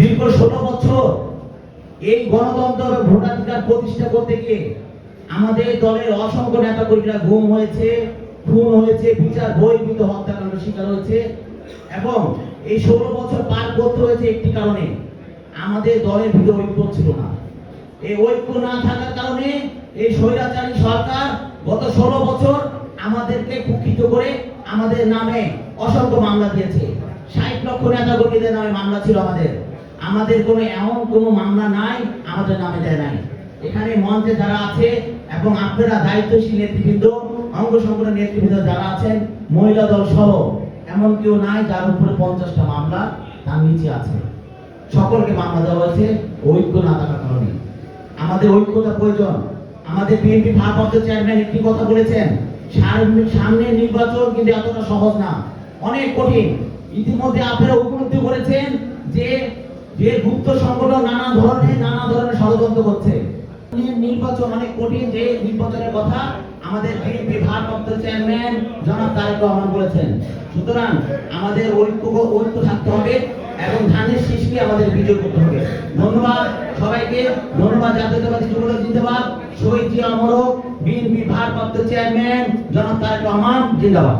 দীর্ঘ ষোলো বছর এই গণতন্ত্র ভোটাধিকার প্রতিষ্ঠা করতে গিয়ে আমাদের দলের অসংখ্য নেতা কর্মীরা গুম হয়েছে, খুন হয়েছে, বিচার বহির্ভূত হত্যাকাণ্ডের শিকার হয়েছে এবং এই ষোলো বছর পার করতে হয়েছে একটি কারণে, আমাদের দলের ভিতরে ঐক্য ছিল না। এই ঐক্য না থাকার কারণে এই স্বৈরাচারী সরকার গত ষোলো বছর আমাদেরকে কুক্ষিত করে আমাদের নামে অসংখ্য মামলা দিয়েছে। ষাট লক্ষ নেতা কর্মীদের নামে মামলা ছিল আমাদের। আমাদের কোনো এমন কোনো মামলা নাই, আমাদের নামে দেয় নাই। এখানে মঞ্চে যারা আছে এবং আপনারা দায়িত্বশীল নেতৃবৃন্দ, অঙ্গ সংগঠনের নেতৃবৃন্দ যারা আছেন, মহিলা দল সহ, এমন কেউ নাই যার উপরে পঞ্চাশটা মামলা তার নিচে আছে। সকলকে মামলা দেওয়া হয়েছে, ঐক্য না থাকার কারণে। আমাদের ঐক্যতা প্রয়োজন। আমাদের বিএনপি ভারপ্রাপ্ত চেয়ারম্যান একটি কথা বলেছেন, সামনে সামনে নির্বাচন কিন্তু এতটা সহজ না। অনেক কঠিন। ইতিমধ্যে আপনারা যে গুপ্ত সংগঠন নানা ধরনের নানা ধরনের ষড়যন্ত্র করছে। নির্বাচন, অনেক কঠিন যে নির্বাচনের কথা আমাদের বিএনপি ভারপ্রাপ্ত চেয়ারম্যান জনাব তারেক রহমান বলেছেন। সুতরাং আমাদের ঐক্য ঐক্য থাকতে হবে এবং ধানের শীষকে আমাদের বিজয় করতে হবে। ধন্যবাদ সবাইকে, ধন্যবাদ জাতীয়তাবাদী জিন্দাবাদ, শহীদ জিয়া অমরক বিএনপি ভারপ্রাপ্ত চেয়ারম্যান জনাব তারেক রহমান, জিন্দাবাদ।